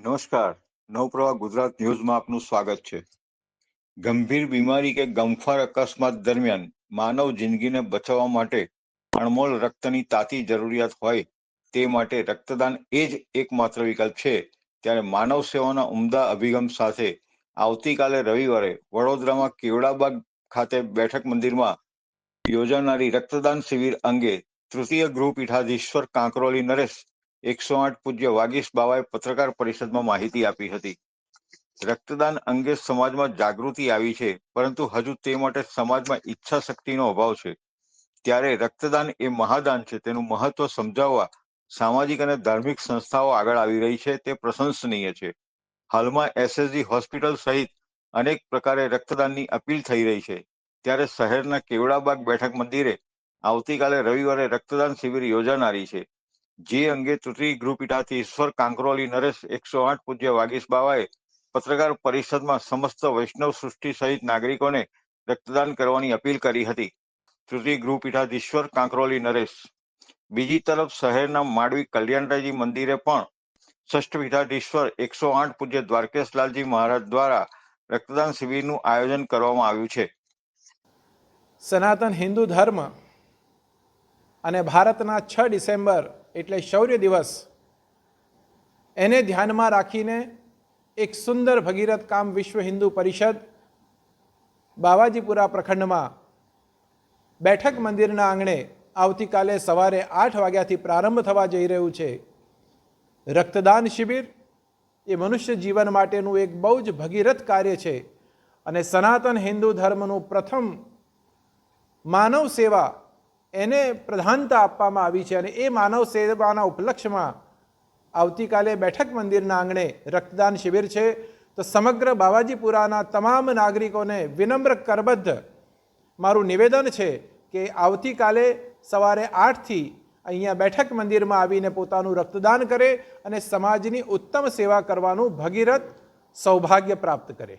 નમસ્કાર. નવપ્રવાહ ગુજરાત ન્યૂઝમાં આપનું સ્વાગત છે. ગંભીર બીમારી કે ગમફાર અકસ્માત દરમિયાન માનવ જિંદગીને બચાવવા માટે અણમોલ રક્તની તાતી જરૂરિયાત હોય તે માટે રક્તદાન એ જ એકમાત્ર વિકલ્પ છે. ત્યારે માનવ સેવાના ઉમદા અભિગમ સાથે આવતીકાલે રવિવારે વડોદરામાં કેવડાબાગ ખાતે બેઠક મંદિરમાં યોજાનારી રક્તદાન શિબિર અંગે તૃતીય ગૃહ પીઠાધીશ્વર કાંકરોલી નરેશ એકસો આઠ પૂજ્ય વાગીશ બાવાએ પત્રકાર પરિષદમાં માહિતી આપી હતી. રક્તદાન અંગે સમાજમાં જાગૃતિ આવી છે, પરંતુ હજુ તે માટે સમાજમાં ઈચ્છા શક્તિનો અભાવ છે. ત્યારે રક્તદાન એ મહાદાન છે, તેનું મહત્વ સમજાવવા સામાજિક અને ધાર્મિક સંસ્થાઓ આગળ આવી રહી છે, તે પ્રશંસનીય છે. હાલમાં એસએસજી હોસ્પિટલ સહિત અનેક પ્રકારે રક્તદાનની અપીલ થઈ રહી છે. ત્યારે શહેરના કેવડાબાગ બેઠક મંદિરે આવતીકાલે રવિવારે રક્તદાન શિબિર યોજાનારી છે. જે અંગે તૃતીય ગૃહપીઠાથી ઈશ્વર કાંકરોલી નરેશ એકસો આઠ પૂજ્ય વાગીશ બાવાએ પત્રકાર પરિષદમાં સમસ્ત વૈષ્ણવ સૃષ્ટિ સહિત નાગરિકોને રક્તદાન કરવાની અપીલ કરી હતી. તૃતીય ગૃહપીઠાધીશ્વર કાંકરોલી નરેશ. બીજી તરફ શહેરના માંડવી કલ્યાણરાયજી મંદિરે પણ ષષ્ઠ પીઠાધીશ્વર એકસો આઠ પૂજ્ય દ્વારકેશલાલજી મહારાજ દ્વારા રક્તદાન શિબિરનું આયોજન કરવામાં આવ્યું છે. સનાતન હિન્દુ ધર્મ અને ભારતના છ ડિસેમ્બર એટલે શૌર્ય દિવસ, એને ધ્યાનમાં રાખીને એક સુંદર ભગીરથ કામ વિશ્વ હિન્દુ પરિષદ બાવાજીપુરા પ્રખંડમાં બેઠક મંદિરના આંગણે આવતીકાલે સવારે આઠ વાગ્યાથી પ્રારંભ થવા જઈ રહ્યું છે. રક્તદાન શિબિર એ મનુષ્ય જીવન માટેનું એક બહુ જ ભગીરથ કાર્ય છે અને સનાતન હિન્દુ ધર્મનું પ્રથમ માનવ સેવા એને પ્રધાનતા આપવામાં આવી છે અને એ માનવ સેવાના ઉપલક્ષ્યમાં આવતીકાલે બેઠક મંદિરના આંગણે રક્તદાન શિબિર છે. તો સમગ્ર બાવાજીપુરાના તમામ નાગરિકોને વિનમ્ર કરબદ્ધ મારું નિવેદન છે કે આવતીકાલે સવારે આઠથી અહીંયા બેઠક મંદિરમાં આવીને પોતાનું રક્તદાન કરે અને સમાજની ઉત્તમ સેવા કરવાનું ભગીરથ સૌભાગ્ય પ્રાપ્ત કરે.